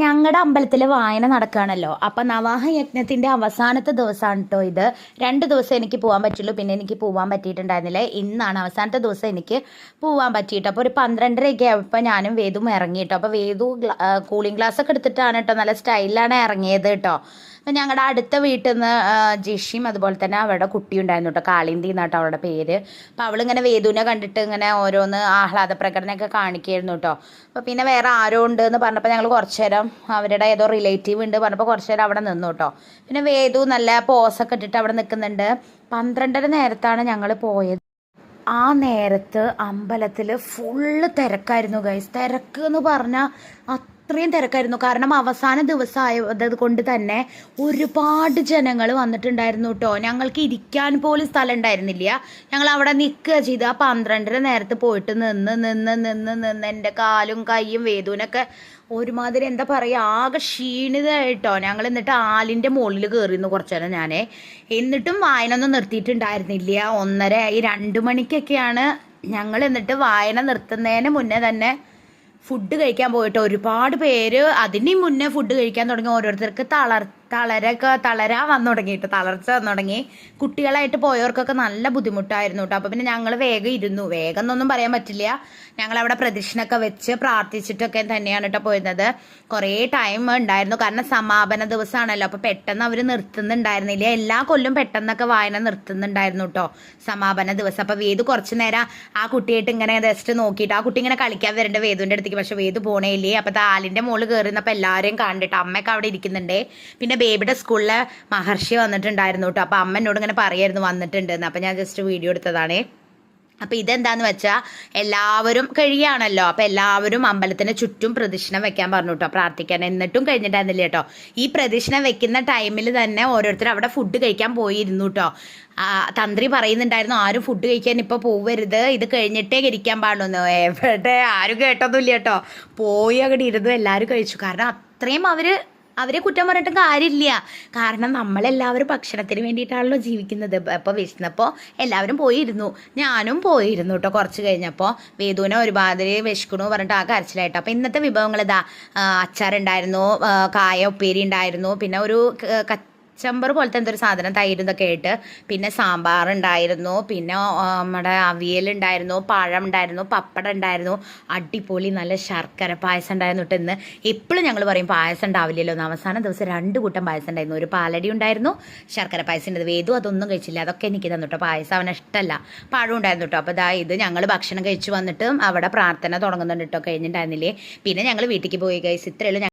ഞങ്ങളുടെ അമ്പലത്തിൽ വായന നടക്കുകയാണല്ലോ അപ്പം നവാഹ യജ്ഞത്തിന്റെ അവസാനത്തെ ദിവസമാണ് കേട്ടോ ഇത്. രണ്ട് ദിവസം എനിക്ക് പോകാൻ പറ്റുള്ളൂ. പിന്നെ എനിക്ക് പോകാൻ പറ്റിയിട്ടുണ്ടായിരുന്നില്ല. ഇന്നാണ് അവസാനത്തെ ദിവസം എനിക്ക് പോകാൻ പറ്റിയിട്ട്. അപ്പോൾ ഒരു പന്ത്രണ്ടരയൊക്കെ ആയപ്പോൾ ഞാനും വേദും ഇറങ്ങി കേട്ടോ അപ്പോൾ വേദു കൂളിംഗ് ഗ്ലാസ് ഒക്കെ എടുത്തിട്ടാണ് കേട്ടോ നല്ല സ്റ്റൈലാണ് ഇറങ്ങിയത് കേട്ടോ അപ്പം ഞങ്ങളുടെ അടുത്ത വീട്ടിൽ നിന്ന് ജിഷിയും അതുപോലെ തന്നെ അവരുടെ കുട്ടി ഉണ്ടായിരുന്നു കേട്ടോ കാളിന്തി എന്നാട്ടോ അവളുടെ പേര്. അപ്പോൾ അവളിങ്ങനെ വേദുവിനെ കണ്ടിട്ട് ഇങ്ങനെ ഓരോന്ന് ആഹ്ലാദ പ്രകടനമൊക്കെ കാണിക്കുകയായിരുന്നു കേട്ടോ അപ്പോൾ പിന്നെ വേറെ ആരോ ഉണ്ട് എന്ന് പറഞ്ഞപ്പോൾ ഞങ്ങൾ കുറച്ച് നേരം അവരുടെ ഏതോ റിലേറ്റീവ് ഉണ്ട് പറഞ്ഞപ്പോൾ കുറച്ച് നേരം അവിടെ നിന്നു കേട്ടോ പിന്നെ വേദു നല്ല പോസൊക്കെ ഇട്ടിട്ട് അവിടെ നിൽക്കുന്നുണ്ട് പന്ത്രണ്ടര നേരത്താണ് ഞങ്ങൾ പോയത്. ആ നേരത്ത് അമ്പലത്തിൽ ഫുള്ള് തിരക്കായിരുന്നു ഗൈസ് തിരക്ക് എന്ന് പറഞ്ഞാൽ അത്രയും തിരക്കായിരുന്നു. കാരണം അവസാന ദിവസമായത് കൊണ്ട് തന്നെ ഒരുപാട് ജനങ്ങൾ വന്നിട്ടുണ്ടായിരുന്നു കേട്ടോ ഞങ്ങൾക്ക് ഇരിക്കാൻ പോലും സ്ഥലം ഉണ്ടായിരുന്നില്ല. ഞങ്ങൾ അവിടെ നിൽക്കുക ചെയ്ത്. ആ പന്ത്രണ്ടര നേരത്ത് പോയിട്ട് നിന്ന് നിന്ന് നിന്ന് നിന്ന് എന്റെ കാലും കൈയും വേദുവിനൊക്കെ ഒരുമാതിരി എന്താ പറയുക ആകെ ക്ഷീണിതായിട്ടോ ഞങ്ങൾ എന്നിട്ട് ആലിന്റെ മുകളിൽ കയറിയിരുന്നു കുറച്ചു നേരം ഞാൻ എന്നിട്ടും വായന ഒന്നും നിർത്തിയിട്ടുണ്ടായിരുന്നില്ല. ഒന്നര ഈ രണ്ട് മണിക്കൊക്കെയാണ് ഞങ്ങൾ എന്നിട്ട് വായന നിർത്തുന്നതിന് മുന്നേ തന്നെ ഫുഡ് കഴിക്കാൻ പോയിട്ട് ഒരുപാട് പേര് അതിന് മുന്നേ ഫുഡ് കഴിക്കാൻ തുടങ്ങി. ഓരോരുത്തർക്ക് തളർ തളരൊക്കെ തളരാൻ വന്നു തുടങ്ങിയിട്ട് തളർച്ച വന്നു തുടങ്ങി. കുട്ടികളായിട്ട് പോയവർക്കൊക്കെ നല്ല ബുദ്ധിമുട്ടായിരുന്നു കേട്ടോ. അപ്പോൾ പിന്നെ ഞങ്ങൾ വേഗം ഇരുന്നു. വേഗം എന്നൊന്നും പറയാൻ പറ്റില്ല. ഞങ്ങൾ അവിടെ പ്രദക്ഷിണൊക്കെ വെച്ച് പ്രാർത്ഥിച്ചിട്ടൊക്കെ തന്നെയാണ് കേട്ടോ പോയിരുന്നത്. കുറേ ടൈം ഉണ്ടായിരുന്നു. കാരണം സമാപന ദിവസമാണല്ലോ അപ്പോൾ പെട്ടെന്ന് അവർ നിർത്തുന്നുണ്ടായിരുന്നില്ല. എല്ലാ കൊല്ലും പെട്ടെന്നൊക്കെ വായന നിർത്തുന്നുണ്ടായിരുന്നു കേട്ടോ. സമാപന ദിവസം. അപ്പോൾ വേദു കുറച്ച് നേരം ആ കുട്ടിയായിട്ട് ഇങ്ങനെ ജസ്റ്റ് നോക്കിയിട്ട് ആ കുട്ടി ഇങ്ങനെ കളിക്കാൻ വരേണ്ട വേദുവിന്റെ അടുത്തേക്ക്. പക്ഷേ വേദു പോണേ ഇല്ലേ? അപ്പോൾ താലിന്റെ മുകളിൽ കയറുന്നപ്പോൾ എല്ലാവരെയും കണ്ടിട്ട് അമ്മയൊക്കെ അവിടെ ഇരിക്കുന്നുണ്ട്. പിന്നെ ബേബിയുടെ സ്കൂളിലെ മഹർഷി വന്നിട്ടുണ്ടായിരുന്നു കേട്ടോ. അപ്പോൾ അമ്മ എന്നോട് ഇങ്ങനെ പറയായിരുന്നു വന്നിട്ടുണ്ടെന്ന്. അപ്പോൾ ഞാൻ ജസ്റ്റ് വീഡിയോ എടുത്തതാണേ. അപ്പോൾ ഇതെന്താന്ന് വെച്ചാൽ എല്ലാവരും കഴിയുകയാണല്ലോ. അപ്പോൾ എല്ലാവരും അമ്പലത്തിന് ചുറ്റും പ്രദക്ഷിണം വെക്കാൻ പറഞ്ഞു കേട്ടോ. പ്രാർത്ഥിക്കാൻ എന്നിട്ടും കഴിഞ്ഞിട്ടായിരുന്നില്ല കേട്ടോ. ഈ പ്രദക്ഷിണം വെക്കുന്ന ടൈമിൽ തന്നെ ഓരോരുത്തർ അവിടെ ഫുഡ് കഴിക്കാൻ പോയിരുന്നു കേട്ടോ. തന്ത്രി പറയുന്നുണ്ടായിരുന്നു ആരും ഫുഡ് കഴിക്കാൻ ഇപ്പോൾ പോവരുത്. ഇത് കഴിഞ്ഞിട്ടേ ഇരിക്കാൻ പാടുന്നു എവിടെ? ആരും കേട്ടൊന്നുമില്ല കേട്ടോ. പോയി അങ്ങോട്ട് ഇരുന്നു എല്ലാവരും കഴിച്ചു. കാരണം അത്രയും അവർ അവരെ കുറ്റം പറഞ്ഞിട്ട് കാര്യമില്ല. കാരണം നമ്മളെല്ലാവരും ഭക്ഷണത്തിന് വേണ്ടിയിട്ടാണല്ലോ ജീവിക്കുന്നത്. അപ്പോൾ വിശന്നപ്പോൾ എല്ലാവരും പോയിരുന്നു. ഞാനും പോയിരുന്നു കേട്ടോ കുറച്ച് കഴിഞ്ഞപ്പോൾ വേദുവിനെ ഒരുപാട് വിശക്കണു പറഞ്ഞിട്ട് ആ കരച്ചിലായിട്ട്. അപ്പോൾ ഇന്നത്തെ വിഭവങ്ങൾ ഇതാ അച്ചാറുണ്ടായിരുന്നു കായ ഉപ്പേരി ഉണ്ടായിരുന്നു. പിന്നെ ഒരു ചെമ്പർ പോലത്തെ എന്തൊരു സാധനം തൈര് ഇതൊക്കെ ആയിട്ട് പിന്നെ സാമ്പാർ ഉണ്ടായിരുന്നു പിന്നെ നമ്മുടെ അവിയൽ ഉണ്ടായിരുന്നു പഴം ഉണ്ടായിരുന്നു പപ്പടം ഉണ്ടായിരുന്നു. അടിപൊളി നല്ല ശർക്കര പായസം ഉണ്ടായിരുന്നു ഇന്ന്. എപ്പോഴും ഞങ്ങൾ പറയും പായസം ഉണ്ടാവില്ലല്ലോ എന്ന്. അവസാന ദിവസം രണ്ട് കൂട്ടം പായസം ഉണ്ടായിരുന്നു. ഒരു പാലടി ഉണ്ടായിരുന്നു ശർക്കര പായസം ഉണ്ട് വേദു അതൊന്നും കഴിച്ചില്ല. അതൊക്കെ എനിക്ക് തന്നു പായസം അവന് ഇഷ്ടമല്ല പഴം ഉണ്ടായിരുന്നു കേട്ടോ. അപ്പോൾ ഇതാ ഇത് ഞങ്ങൾ ഭക്ഷണം കഴിച്ച് വന്നിട്ട് അവിടെ പ്രാർത്ഥന തുടങ്ങുന്നുണ്ട് കേട്ടോ. കഴിഞ്ഞിട്ടുണ്ടായിരുന്നില്ലേ? പിന്നെ ഞങ്ങൾ വീട്ടിലേക്ക് പോയി കഴിച്ച് ഇത്രയുള്ളൂ